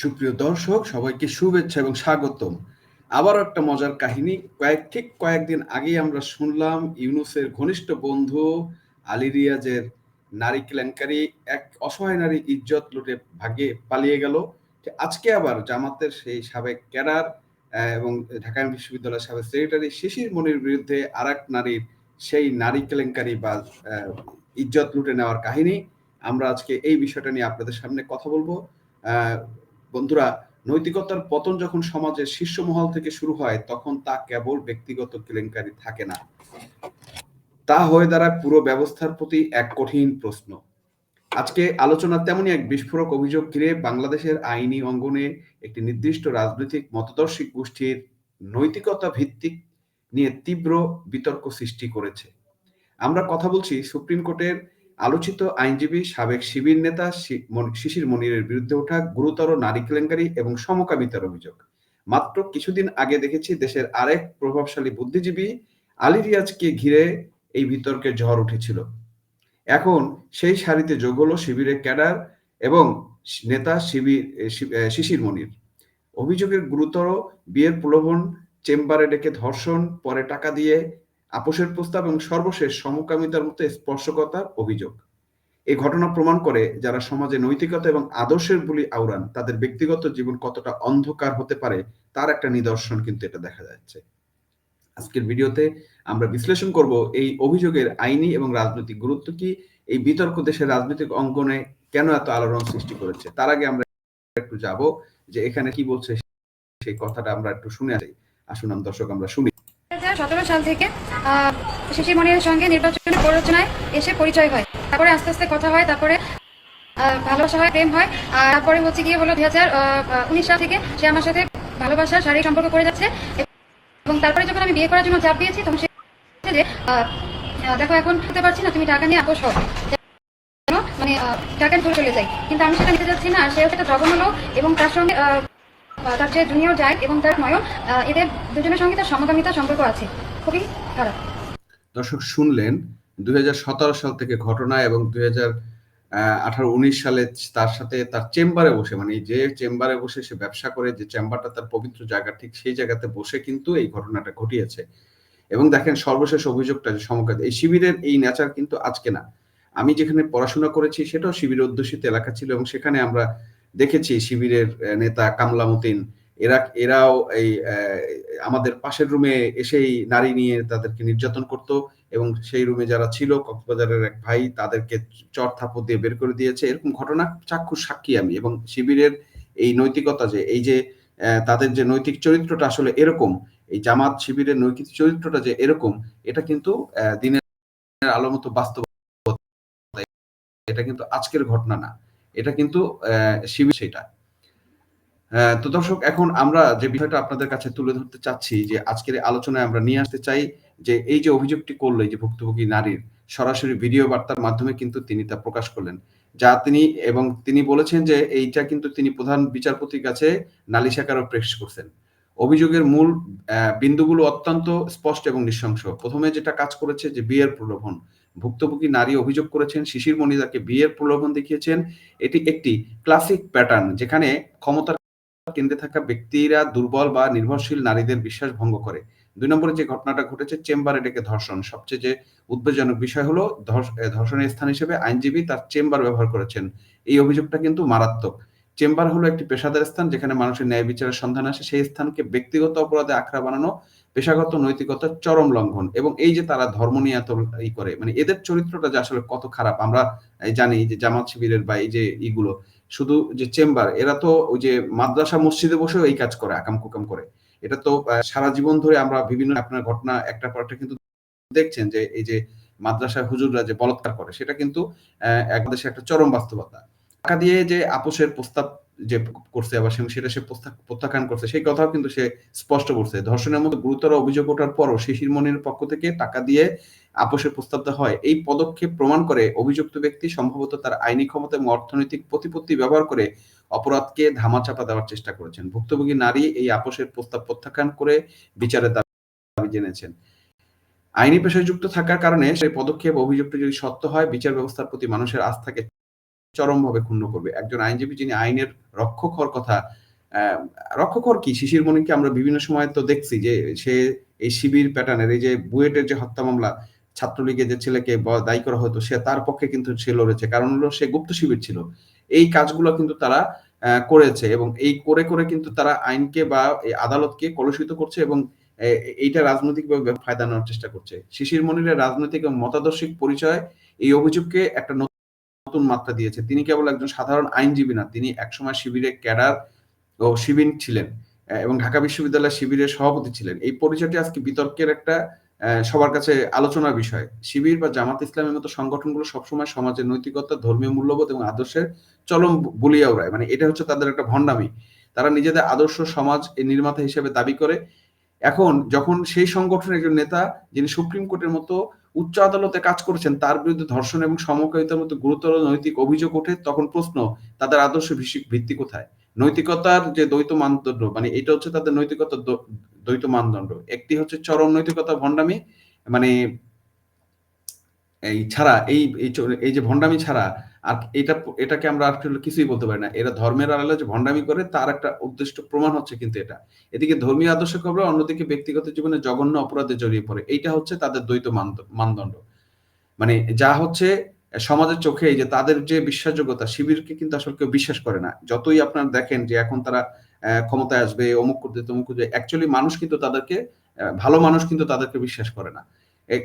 সুপ্রিয় দর্শক, সবাইকে শুভেচ্ছা এবং স্বাগতম। আবারও একটা মজার কাহিনী। কয়েক ঠিক কয়েকদিন আগেই আমরা শুনলাম ইউনুসের ঘনিষ্ঠ বন্ধু আলী রিয়াজের নারী কেলেঙ্কারি। এক অসহায় নারী ইজ্জত লুটে ভাগে পালিয়ে গেল। আজকে আবার জামাতের সেই সাবেক ক্যাডার এবং ঢাকা বিশ্ববিদ্যালয়ের সাবেক সেক্রেটারি শিশির মনির বিরুদ্ধে আর এক নারীর সেই নারী কেলেঙ্কারি বা ইজ্জত লুটে নেওয়ার কাহিনী। আমরা আজকে এই বিষয়টা নিয়ে আপনাদের সামনে কথা বলব। বন্ধুরা, নৈতিকতার পতন যখন সমাজের শীর্ষ মহল থেকে শুরু হয়, তখন তা কেবল ব্যক্তিগত কেলেঙ্কারি থাকে না। তা হয়ে দাঁড়ায় পুরো ব্যবস্থার প্রতি এক কঠিন প্রশ্ন। আজকে আলোচনা তেমনই এক বিস্ফোরক অভিযোগ ঘিরে বাংলাদেশের আইনি অঙ্গনে একটি নির্দিষ্ট রাজনৈতিক মতদর্শী গোষ্ঠীর নৈতিকতা ভিত্তিক নিয়ে তীব্র বিতর্ক সৃষ্টি করেছে। আমরা কথা বলছি সুপ্রিম কোর্টের আলোচিত আইনজীবী, সাবেক শিবির নেতা শিশির মনিরের বিরুদ্ধে ওঠা গুরুতর নারী কেলেঙ্কারি এবং সমকামিতার অভিযোগ। মাত্র কিছুদিন আগে দেখেছি দেশের আরেক প্রভাবশালী বুদ্ধিজীবী আলী রিয়াজকে ঘিরে এই বিতর্কের ঝড় উঠেছিল। এখন সেই সারিতে যোগ হলো শিবিরের ক্যাডার এবং নেতা শিবির শিশির মনির। অভিযোগের গুরুতর বিয়ের প্রলোভন, চেম্বারে ডেকে ধর্ষণ, পরে টাকা দিয়ে আপোষের প্রস্তাব এবং সর্বশেষ সমকামিতার মতো স্পর্শকতার অভিযোগ। এই ঘটনা প্রমাণ করে যারা সমাজে নৈতিকতা এবং আদর্শের বলি আওড়ান, তাদের ব্যক্তিগত জীবন কতটা অন্ধকার হতে পারে তার একটা নিদর্শন কিন্তু এটা দেখা যাচ্ছে। আজকের ভিডিওতে আমরা বিশ্লেষণ করব এই অভিযোগের আইনি এবং রাজনৈতিক গুরুত্ব কি, এই বিতর্ক দেশের রাজনৈতিক অঙ্গনে কেন এত আলোড়ন সৃষ্টি করেছে, তার আগে আমরা একটু যাব যে এখানে কি বলছে সেই কথাটা আমরা একটু শুনে আসি। আসুন দর্শক, আমরা শুনি। সাল থেকে শিশির মনিরের সঙ্গে নির্বাচনের প্ররোচনায় এসে পরিচয় হয়। তারপরে আস্তে আস্তে কথা হয়, তারপরে ভালোবাসা হয়, প্রেম হয়। আর তারপরে হচ্ছে গিয়ে হলো দুই হাজার উনিশ সাল থেকে সে আমার সাথে ভালোবাসার শারীরিক সম্পর্ক করে যাচ্ছে। এবং তারপরে যখন আমি বিয়ে করার জন্য চাপ দিয়েছি, তখন সে যে দেখো এখন বুঝতে পারছি না, তুমি টাকা নিয়ে আপোষ মানে টাকা চলে চলে যাই। কিন্তু আমি সেটা নিতে যাচ্ছি না সে হচ্ছে একটা জঘন্য এবং তার সঙ্গে তার যে জুনিয়র যায় এবং তার নয়ন এদের দুজনের সঙ্গে তার সমগামিতা সম্পর্ক আছে। খুবই খারাপ। দর্শক, শুনলেন, দুই সাল থেকে ঘটনা এবং দুই আঠারো উনিশ সালে তার সাথে তার চেম্বারে বসে মানে যে চেম্বারে বসে সে ব্যবসা করে, যে চেম্বারটা তার পবিত্র জায়গা, ঠিক সেই জায়গাতে বসে কিন্তু এই ঘটনাটা ঘটিয়েছে। এবং দেখেন, সর্বশেষ অভিযোগটা যে এই শিবিরের এই নেচার কিন্তু আজকে না। আমি যেখানে পড়াশোনা করেছি, সেটাও শিবির অধ্যুষিত এলাকা ছিল এবং সেখানে আমরা দেখেছি শিবিরের নেতা কামলামুদ্দিন এরা, এরাও এই আমাদের পাশের রুমে এসেই নারী নিয়ে তাদেরকে নির্যাতন করত এবং সেই রুমে যারা ছিল কক্সবাজারের এক ভাই তাদেরকে চর থাপড় দিয়ে বের করে দিয়েছে। এরকম ঘটনা, চাক্ষুষ সাক্ষী আমি এবং শিবিরের এই নৈতিকতা যে, এই যে তাদের যে নৈতিক চরিত্রটা আসলে এরকম, এই জামাত শিবিরের নৈতিক চরিত্রটা যে এরকম, এটা কিন্তু দিনের আলো মতো বাস্তব এটা কিন্তু আজকের ঘটনা না। এটা কিন্তু শিবির সেটা। তো দর্শক, এখন আমরা যে বিষয়টা আপনাদের কাছে তুলে ধরতে চাচ্ছি, যে আজকের আলোচনায় আমরা নিয়ে আসতে চাই, যে এই যে অভিযোগটি করল যে ভুক্তভোগী নারীর, সরাসরি ভিডিও বার্তার মাধ্যমে কিন্তু তিনি তা প্রকাশ করলেন। যা তিনি এবং তিনি বলেছেন যে এইটা কিন্তু তিনি প্রধান বিচারপতির কাছে নালিশাকারও প্রেস করছেন। অভিযোগের মূল বিন্দুগুলো অত্যন্ত স্পষ্ট এবং নৃশংস। প্রথমে যেটা কাজ করেছে যে বিয়ের প্রলোভন। ভুক্তভোগী নারী অভিযোগ করেছেন, শিশির মণি তাকে বিয়ের প্রলোভন দেখিয়েছেন। এটি একটি ক্লাসিক প্যাটার্ন যেখানে ক্ষমতার কেন্দ্রে থাকা ব্যক্তিরা দুর্বল বা নির্ভরশীল নারীদের বিশ্বাস ভঙ্গ করে। দুই নম্বরে যে ঘটনাটা ঘটেছে, চেম্বারে ডেকে ধর্ষণ। সবচেয়ে যে উদ্বেগজনক বিষয় হলো ধর্ষণের স্থান হিসেবে আইনজীবী তার চেম্বার ব্যবহার করেছেন। এই অভিযোগটা কিন্তু মারাত্মক। চেম্বার হলো একটি পেশাদার স্থান যেখানে মানুষের ন্যায় বিচারের সন্ধান আসে। সেই স্থানকে ব্যক্তিগত অপরাধে আখড়া বানানো পেশাগত নৈতিকতার চরম লঙ্ঘন এবং এই যে তারা ধর্ম নিয়ে এত ই করে মানে এদের চরিত্রটা যে আসলে কত খারাপ, আমরা জানি যে জামাত শিবিরের বা এই যে ইগুলো, শুধু যে চেম্বার, এরা তো ওই যে মাদ্রাসা মসজিদে বসেও এই কাজ করে, আকাম কুকাম করে। এটা তো সারা জীবন ধরে আমরা বিভিন্ন আপনার ঘটনা একটা পর একটা কিন্তু দেখছেন যে এই যে মাদ্রাসা হুজুররা যে বলৎকার করে, সেটা কিন্তু এক দেশে একটা চরম বাস্তবতা। টাকা দিয়ে যে আপোষের প্রস্তাব যে করছে আবার সেটা সে প্রত্যাখ্যান করছে, সেই কথাও কিন্তু সে স্পষ্ট করছে। ধর্ষণের মতো গুরুতর অভিযোগ ওঠার পরও শিশির মনির পক্ষ থেকে টাকা দিয়ে আপোষের প্রস্তাব দেওয়া হয়। এই পদক্ষেপ প্রমাণ করে অভিযুক্ত ব্যক্তি সম্ভবত তার আইনি ক্ষমতা এবং অর্থনৈতিক প্রতিপত্তি ব্যবহার করে অপরাধকে ধামাচাপা দেওয়ার চেষ্টা করেছেন। ভুক্তভোগী নারী এই আপোষের প্রস্তাব প্রত্যাখ্যান করে বিচারের দাবি জেনেছেন আইনি পেশায় যুক্ত থাকার কারণে সেই পদক্ষেপ, অভিযোগটি যদি সত্য হয়, বিচার ব্যবস্থার প্রতি মানুষের আস্থাকে চরমভাবে ক্ষুণ্ণ করবে। একজন আইনজীবী যিনি আইনের রক্ষক হওয়ার কথা আহ, রক্ষক হওয়ার কি? শিশির মনিকে আমরা বিভিন্ন সময় তো দেখছি যে সে এই শিবির প্যাটার্নের এই যে বুয়েটের যে হত্যা মামলা ছাত্রলীগের যে ছেলেকে দায়ী করা হতো সে তার পক্ষে কিন্তু সে লড়েছে। কারণ হলো সে গুপ্ত শিবির ছিল। এই কাজগুলো কিন্তু তারা করেছে এবং এই করে করে কিন্তু তারা আইনকে বা আদালতকে কলুষিত করছে এবং এইটা রাজনৈতিকভাবে ফায়দা নেওয়ার চেষ্টা করছে। শিশির মনিরের রাজনৈতিক এবং মতাদর্শিক পরিচয় এই অভিযোগকে একটা নতুন মাত্রা দিয়েছে। তিনি কেবল একজন সাধারণ আইনজীবী না, তিনি একসময় শিবিরের ক্যাডার ও শিবির ছিলেন এবং ঢাকা বিশ্ববিদ্যালয় শিবিরের সভাপতি ছিলেন। এই পরিচয়টি আজকে বিতর্কের একটা সবার কাছে আলোচনার বিষয়। শিবির বা জামাত ইসলামের মতো সংগঠনগুলো সবসময় সমাজের নৈতিকতা, ধর্মীয় মূল্যবোধ এবং আদর্শের চলম বলিয়া উড়ায় মানে এটা হচ্ছে তাদের একটা ভণ্ডামি। তারা নিজেদের আদর্শ সমাজ নির্মাতা হিসেবে দাবি করে। এখন যখন সেই সংগঠনের একজন নেতা, যিনি সুপ্রিম কোর্টের মতো উচ্চ আদালতে কাজ করেছেন, তার বিরুদ্ধে ধর্ষণ এবং সমকামিতার মতো গুরুতর নৈতিক অভিযোগ ওঠে, তখন প্রশ্ন, তাদের আদর্শ ভিত্তি- কোথায়? নৈতিকতার যে দ্বৈত মানদণ্ড মানে এটা হচ্ছে তাদের নৈতিকতার দ্বৈত মানদণ্ড, একটি হচ্ছে চরম নৈতিকতা ভণ্ডামি মানে এই ছাড়া, এই এই যে ভণ্ডামি ছাড়া আর এটা, এটাকে আমরা আসলে কিছুই বলতে পারি না। এরা ধর্মের আড়ালে যে ভণ্ডামি করে তার একটা উদ্দেশ্য প্রমাণ হচ্ছে কিন্তু এটা। এদিকে ধর্মীয় আদর্শ খবর অন্যদিকে ব্যক্তিগত জীবনে জঘন্য অপরাধে জড়িয়ে পড়ে। এইটা হচ্ছে তাদের দ্বৈত মানদ- মানদণ্ড। মানে যা হচ্ছে সমাজের চোখে যে তাদের যে বিশ্বাসযোগ্যতা, শিবিরকে কিন্তু আসলে কেউ বিশ্বাস করে না। যতই আপনারা দেখেন যে এখন তারা ক্ষমতায় আসবে, অমুক করতে, তমুক করতে অ্যাকচুয়ালি মানুষ কিন্তু তাদেরকে ভালো মানুষ কিন্তু তাদেরকে বিশ্বাস করে না।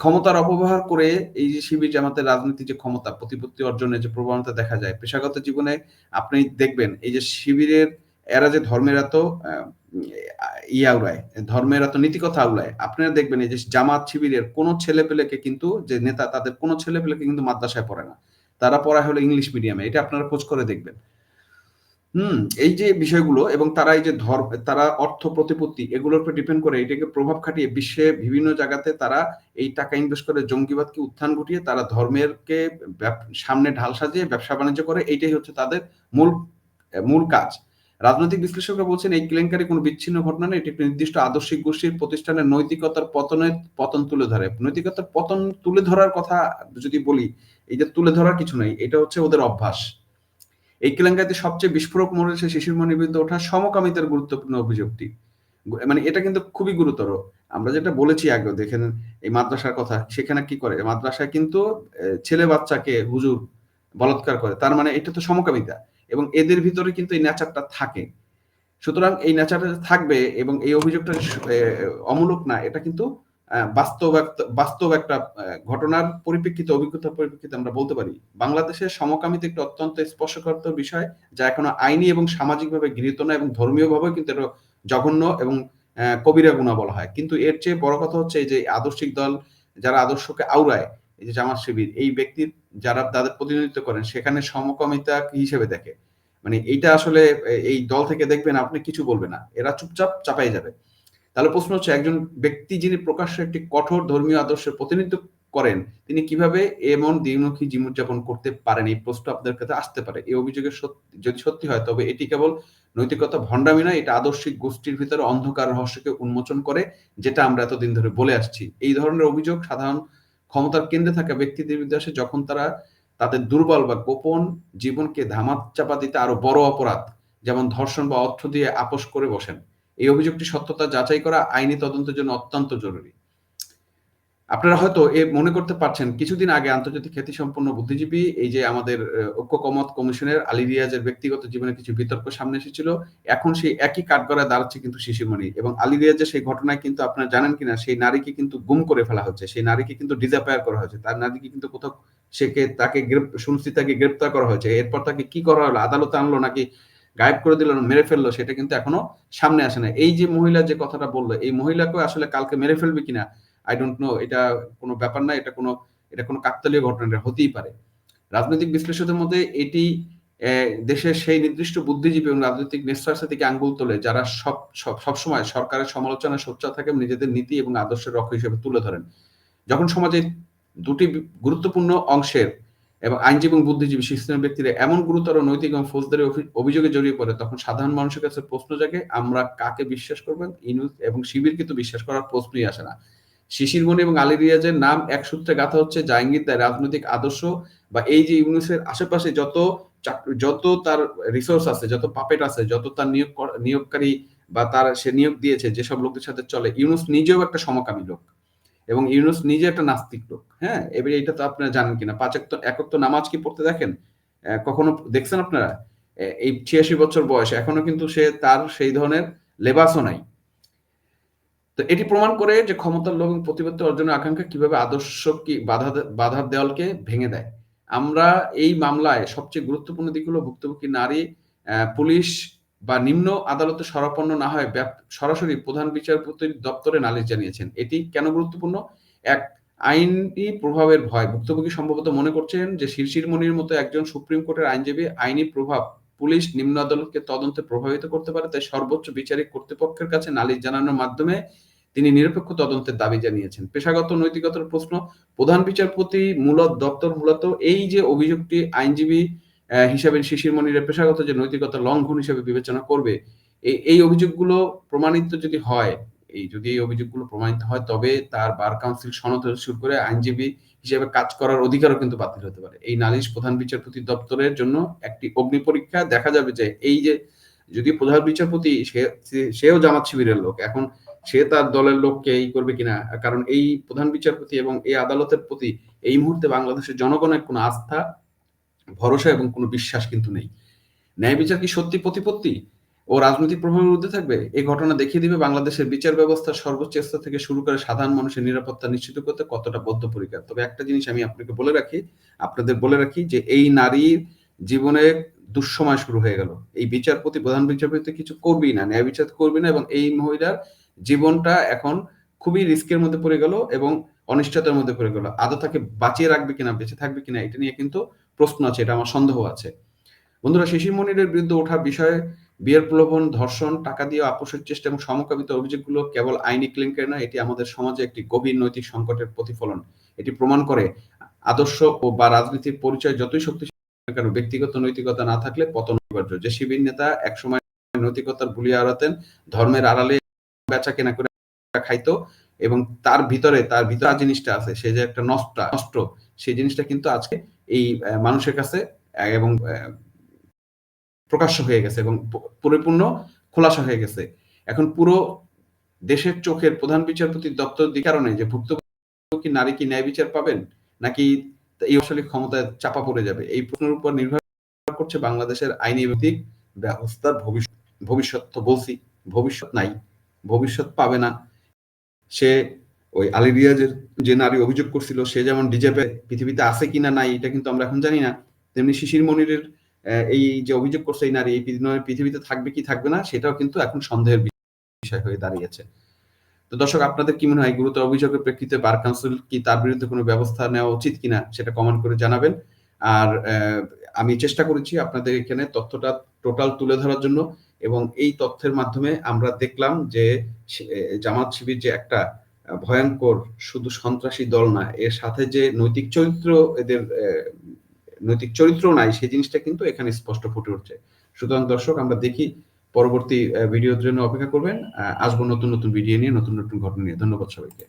ক্ষমতার অপব্যবহার করে এই যে শিবির জামাতের রাজনীতি যে ক্ষমতা, প্রতিপত্তি অর্জনের যে প্রবণতা দেখা যায়, পেশাগত জীবনে আপনি দেখবেন এই যে শিবিরের এরা যে ধর্মের এত ইয়া উড়ায়, ধর্মের এত নীতিকথা উড়ায়, আপনারা দেখবেন এই যে জামাত শিবিরের কোনো ছেলে পেলেকে কিন্তু, যে নেতা তাদের কোনো ছেলে পেলেকে কিন্তু মাদ্রাসায় পড়ে না। তারা পড়া হলো ইংলিশ মিডিয়ামে, এটা আপনারা খোঁজ করে দেখবেন। হুম, এই যে বিষয়গুলো এবং তারা এই যে ধর্ম, তারা অর্থ প্রতিপত্তি, এগুলোর উপর ডিপেন্ড করে এটাকে প্রভাব খাটিয়ে বিশ্বে বিভিন্ন জায়গাতে তারা এই টাকা ইনভেস্ট করে জঙ্গিবাদকে উত্থান ঘটিয়ে তারা ধর্মেরকে সামনে ঢাল সাজিয়ে ব্যবসা বাণিজ্য করে, এইটাই হচ্ছে তাদের মূল মূল কাজ। রাজনৈতিক বিশ্লেষকরা বলছেন এই কেলেঙ্কারি কোনো বিচ্ছিন্ন ঘটনা নয়, এটি একটি নির্দিষ্ট আদর্শিক গোষ্ঠীর প্রতিষ্ঠানের নৈতিকতার পতনের পতন তুলে ধরে। নৈতিকতার পতন তুলে ধরার কথা যদি বলি, এই যে তুলে ধরার কিছু নেই, এটা হচ্ছে ওদের অভ্যাস। এই কেলেঙ্কারিতে সবচেয়ে বিস্ফোরক মনে হচ্ছে শিশির মনির বিরুদ্ধে ওঠা সমকামিতার গুরুত্বপূর্ণ অভিযোগটি। মানে এটা কিন্তু খুবই গুরুতর। আমরা যেটা বলেছি আগে দেখেন এই মাদ্রাসার কথা, সেখানে কি করে? মাদ্রাসায় কিন্তু ছেলে বাচ্চাকে হুজুর বলাৎকার করে। তার মানে এটা তো সমকামিতা এবং এদের ভিতরে কিন্তু এই নেচারটা থাকে। সুতরাং এই নেচারটা থাকবে এবং এই অভিযোগটা অমূলক না, এটা কিন্তু বাস্তব বাস্তব একটা ঘটনার পরিপ্রেক্ষিতে, অভিজ্ঞতার পরিপ্রেক্ষিতে আমরা বলতে পারি, বাংলাদেশের সমকামিতা একটি অত্যন্ত স্পর্শকাতর বিষয়, যা এখনও আইনি এবং সামাজিকভাবে গৃহীত না এবং ধর্মীয়ভাবেও কিন্তু এটা জঘন্য এবং কবিরা গুণা বলা হয়। কিন্তু এর চেয়ে বড় কথা হচ্ছে যে আদর্শিক দল যারা আদর্শকে আউড়ায় এই যে জামাত শিবির, এই ব্যক্তির যারা তাদের প্রতিনিধিত্ব করেন, সেখানে সমকামিতা হিসেবে দেখে? মানে এইটা আসলে এই দল থেকে দেখবেন আপনি কিছু বলবে না, এরা চুপচাপ চাপাই যাবে। তাহলে প্রশ্ন হচ্ছে, একজন ব্যক্তি যিনি প্রকাশ্যে একটি কঠোর ধর্মীয় আদর্শের প্রতিনিধিত্ব করেন, তিনি কীভাবে এমন দ্বিমুখী জীবনযাপন করতে পারেন? এই প্রশ্ন আপনাদের কাছে আসতে পারে। এই অভিযোগের যদি সত্যি হয়, তবে এটি কেবল নৈতিকতা ভণ্ডামি নয়, এটা আদর্শিক গোষ্ঠীর ভিতরে অন্ধকার রহস্যকে উন্মোচন করে, যেটা আমরা এতদিন ধরে বলে আসছি। এই ধরনের অভিযোগ সাধারণ ক্ষমতার কেন্দ্রে থাকা ব্যক্তিদের বিরুদ্ধে যখন তারা তাদের দুর্বল বা গোপন জীবনকে ধামাত চাপা দিতে আরও বড় অপরাধ, যেমন ধর্ষণ বা অর্থ দিয়ে আপোষ করে বসেন। এই অভিযোগটি সত্যতা যাচাই করা আইনি তদন্তের জন্য অত্যন্ত জরুরি। আপনারা হয়তো এ মনে করতে পারছেন কিছুদিন আগে আন্তর্জাতিক খ্যাতিসম্পন্ন বুদ্ধিজীবী এই যে আমাদের আহ, ঐক্য কমত কমিশনের আলী রিয়াজের ব্যক্তিগত জীবনে কিছু বিতর্ক সামনে এসেছিল এখন সেই একই কাঠগড়ায় দাঁড়াচ্ছে কিন্তু শিশুমণি এবং আলী রিয়াজের সেই ঘটনায় কিন্তু আপনারা জানেন কিনা সেই নারীকে কিন্তু গুম করে ফেলা হচ্ছে সেই নারীকে কিন্তু ডিজাপায়ার করা হয়েছে তার নারীকে কিন্তু কোথাও সেকে তাকে শুনছি তাকে গ্রেপ্তার করা হয়েছে এরপর তাকে কি করা হলো আদালতে আনলো নাকি গায়েব করে দিল মেরে ফেলল, সেটা কিন্তু এখনও সামনে আসে না এই যে মহিলা যে কথাটা বলল, এই মহিলাকে আসলে কালকে মেরে ফেলবে কিনা আই ডোন্ট নো এটা কোনো ব্যাপার না, এটা কোনো এটা কোনো কাকতালীয় ঘটনা হতেই পারে। রাজনৈতিক বিশ্লেষকদের মধ্যে এটি দেশের সেই নির্দিষ্ট বুদ্ধিজীবী এবং রাজনৈতিক নেতৃত্বের থেকে আঙ্গুল তোলে, যারা সব, সব- সবসময় সরকারের সমালোচনা, সোচ্চার থাকে নিজেদের নীতি এবং আদর্শের রক্ষ হিসেবে তুলে ধরেন। যখন সমাজে দুটি গুরুত্বপূর্ণ অংশের এবং আইনজীবী এবং বুদ্ধিজীবী শিক্ষিত ব্যক্তিরা এমন গুরুতর নৈতিক এবং ফৌজদারি অভিযোগে জড়িয়ে পড়ে, তখন সাধারণ মানুষের কাছে প্রশ্ন জাগে, আমরা কাকে বিশ্বাস করবেন ইনুস এবং শিবির কিন্তু বিশ্বাস করার প্রশ্নই আসে না। শিশির মনি এবং আলী রিয়াজের নাম এক সূত্রে গাথা হচ্ছে ইঙ্গিত দেয় রাজনৈতিক আদর্শ বা এই যে ইউনুসের আশেপাশে যত যত তার রিসোর্স আছে, যত পাপেট আছে, যত তার নিয়োগ নিয়োগকারী বা তার সে নিয়োগ দিয়েছে, যেসব লোকদের সাথে চলে, ইউনুস নিজেও একটা সমকামী লোক। এবং ইউনুস নিজে একটা নাস্তিক লোক হ্যাঁ? এবারে এটা তো আপনারা জানেন কিনা? পাঁচ এক একক তো নামাজ কি পড়তে দেখেন? কখনো দেখছেন আপনারা? এই ছিয়াশি বছর বয়স এখনও কিন্তু সে তার সেই ধরনের লেবাসও নাই। তো এটি প্রমাণ করে যে ক্ষমতার লোক এবং প্রতিপত্তি অর্জনের আকাঙ্ক্ষা কীভাবে আদর্শ কি বাধা বাধার দেওয়ালকে ভেঙে দেয়। আমরা এই মামলায় সবচেয়ে গুরুত্বপূর্ণ দিক হলো ভুক্তভোগী নারী পুলিশ বা নিম্ন আদালতে সরাপন্ন না হয় সরাসরি প্রধান বিচারপতির দপ্তরে নালিশ জানিয়েছেন। এটি কেন গুরুত্বপূর্ণ? এক, আইনি প্রভাবের ভয়। ভুক্তভোগী সম্ভবত মনে করছেন যে শিরশির মনির মতো একজন সুপ্রিম কোর্টের আইনজীবী আইনি প্রভাব পুলিশ নিম্ন আদালতকে তদন্তে প্রভাবিত করতে পারে, তাই সর্বোচ্চ বিচারিক কর্তৃপক্ষের কাছে নালিশ জানানোর মাধ্যমে তিনি নিরপেক্ষ তদন্তের দাবি জানিয়েছেন। পেশাগত নৈতিকতার প্রশ্ন, প্রধান বিচারপতি মূলত দপ্তর মূলত এই যে অভিযোগটি আইনজীবী হিসাবে শিশির মনিরের পেশাগত যে নৈতিকতা লঙ্ঘন হিসেবে বিবেচনা করবে এই অভিযোগগুলো প্রমাণিত যদি হয়, এই যদি এই অভিযোগগুলো প্রমাণিত হয়, তবে তার বার কাউন্সিল সনদ শুরু করে আইনজীবী হিসেবে কাজ করার অধিকারও কিন্তু বাতিল হতে পারে। এই নালিশ প্রধান বিচারপতি দপ্তরের জন্য একটি অগ্নি পরীক্ষা দেখা যাবে যে এই যে যদি প্রধান বিচারপতি সেও জামাত শিবিরের লোক, এখন সে তার দলের লোককে এই করবে কিনা? কারণ এই প্রধান বিচারপতি এবং এই আদালতের প্রতি এই মুহূর্তে বাংলাদেশের জনগণের কোনো আস্থা ভরসা এবং কোনো বিশ্বাস কিন্তু নেই। ন্যায় বিচার কি সত্যি প্রতিপত্তি? ও রাজনৈতিক প্রভাবের ঊর্ধ্বে থাকবে? এই ঘটনা দেখিয়ে দিবে বাংলাদেশের বিচার ব্যবস্থার সর্বোচ্চ স্তর থেকে শুরু করে সাধারণ মানুষের নিরাপত্তা নিশ্চিত করতে কতটা বদ্ধপরিকর। তবে একটা জিনিস আমি আপনাকে বলে রাখি, আপনাদের বলে রাখি যে এই নারীর জীবনে দুঃসময় শুরু হয়ে গেল। এই বিচারপতি প্রধান বিচারপতি কিছু করবেই না, ন্যায় বিচার করবি না এবং এই মহিলার জীবনটা এখন খুবই রিস্কের মধ্যে পড়ে গেল এবং অনিশ্চয়তার মধ্যে পড়ে গেল। আদৌ তাকে বাঁচিয়ে রাখবে কিনা, বেঁচে থাকবে কিনা, এটা নিয়ে কিন্তু প্রশ্ন আছে, এটা আমার সন্দেহ আছে। বন্ধুরা, শিশির মনিরের বিরুদ্ধে ওঠা বিষয়ে বিয়ের প্রলোভন, ধর্ষণ, টাকা দিয়ে আপোষের চেষ্টা এবং সমকামিত অভিযোগগুলো কেবল আইনি কেলেঙ্কারি নয়, এটি আমাদের সমাজে একটি গভীর নৈতিক সংকটের প্রতিফলন। এটি প্রমাণ করে আদর্শ ও বা রাজনীতির পরিচয় যতই শক্তিশালী কেন, ব্যক্তিগত নৈতিকতা না থাকলে পতন অনিবার্য। যে শিবির নেতা একসময় নৈতিকতার বুলিয়ে আড়াতেন, ধর্মের আড়ালে বেচা কেনা করে খাইতো এবং তার ভিতরে তার ভিতরে জিনিসটা আছে, সে যে একটা নষ্ট নষ্ট, সেই জিনিসটা কিন্তু আজকে এই মানুষের কাছে এবং প্রকাশ্য হয়ে গেছে এবং পরিপূর্ণ খোলাসা হয়ে গেছে। এখন পুরো দেশের চোখের প্রধান বিচারপতি দপ্তর কারণে যে ভুক্তভোগী নারী কি ন্যায় বিচার পাবেন, নাকি এই আসলে ক্ষমতায় চাপা পড়ে যাবে, এই প্রশ্নের উপর নির্ভর করছে বাংলাদেশের আইনি ভিত্তিক ব্যবস্থার ভবিষ্যৎ ভবিষ্যৎ তো বলছি, ভবিষ্যৎ নাই, ভবিষ্যৎ পাবে না। সে ওই আলী রিয়াজের যে নারী অভিযোগ করছিল, সে যেমন ডিজেপে পৃথিবীতে আছে কিনা নাই, এটা কিন্তু আমরা এখন জানি না। তেমনি শিশির মনিরের এই যে অভিযোগ করছে এই নারী, এই পৃথিবীতে থাকবে কি থাকবে না, সেটাও কিন্তু এখন সন্দেহের বিষয় হয়ে দাঁড়িয়েছে। তো দর্শক, আপনাদের কি মনে হয়, গুরুতর অভিযোগের প্রেক্ষিতে বার কাউন্সিল কি তার বিরুদ্ধে কোনো ব্যবস্থা নেওয়া উচিত কিনা, সেটা কমেন্ট করে জানাবেন। আর আমি চেষ্টা করেছি আপনাদের এখানে তথ্যটা টোটাল তুলে ধরার জন্য এবং এই তথ্যের মাধ্যমে আমরা দেখলাম যে জামাত শিবির যে একটা ভয়ঙ্কর, শুধু সন্ত্রাসী দল না, এর সাথে যে নৈতিক চরিত্র এদের নৈতিক চরিত্র নাই, সেই জিনিসটা কিন্তু এখানে স্পষ্ট ফুটে উঠছে। সুতরাং দর্শক, আমরা দেখি পরবর্তী ভিডিওর জন্য অপেক্ষা করবেন। আসব নতুন নতুন ভিডিও নিয়ে, নতুন নতুন ঘটনা নিয়ে। ধন্যবাদ সবাইকে।